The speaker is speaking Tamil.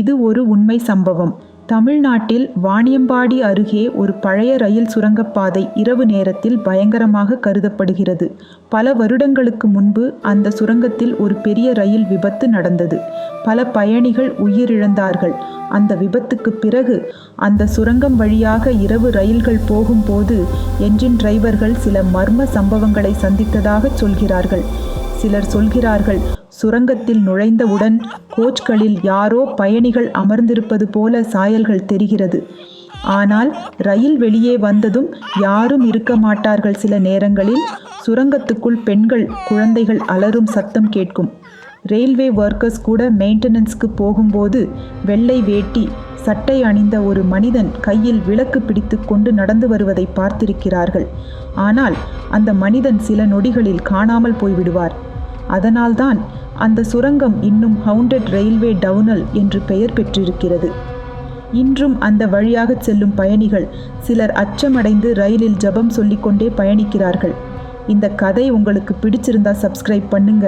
இது ஒரு உண்மை சம்பவம். தமிழ்நாட்டில் வாணியம்பாடி அருகே ஒரு பழைய ரயில் சுரங்கப்பாதை இரவு நேரத்தில் பயங்கரமாக கருதப்படுகிறது. பல வருடங்களுக்கு முன்பு அந்த சுரங்கத்தில் ஒரு பெரிய ரயில் விபத்து நடந்தது. பல பயணிகள் உயிரிழந்தார்கள். அந்த விபத்துக்கு பிறகு அந்த சுரங்கம் வழியாக இரவு ரயில்கள் போகும்போது என்ஜின் டிரைவர்கள் சில மர்ம சம்பவங்களை சந்தித்ததாக சொல்கிறார்கள். சிலர் சொல்கிறார்கள் சுரங்கத்தில் நுழைந்தவுடன் கோச்களில் யாரோ பயணிகள் அமர்ந்திருப்பது போல சாயல்கள் தெரிகிறது. ஆனால் ரயில் வெளியே வந்ததும் யாரும் இருக்க மாட்டார்கள் சில நேரங்களில். சுரங்கத்துக்குள் பெண்கள் குழந்தைகள் அலறும் சத்தம் கேட்கும். ரயில்வே ஒர்க்கர்ஸ் கூட மெயின்டெனன்ஸ்க்கு போகும்போது வெள்ளை வேட்டி சட்டை அணிந்த ஒரு மனிதன் கையில் விளக்கு பிடித்து கொண்டு நடந்து வருவதை பார்த்திருக்கிறார்கள். ஆனால் அந்த மனிதன் சில நொடிகளில் காணாமல் போய்விடுவார். அதனால்தான் அந்த சுரங்கம் இன்னும் ஹவுண்டட் ரயில்வே டவுனல் என்று பெயர் பெற்றிருக்கிறது. இன்றும் அந்த வழியாக செல்லும் பயணிகள் சிலர் அச்சமடைந்து ரயிலில் ஜெபம் சொல்லிக்கொண்டே பயணிக்கிறார்கள். இந்த கதை உங்களுக்கு பிடிச்சிருந்தா சப்ஸ்கிரைப் பண்ணுங்க.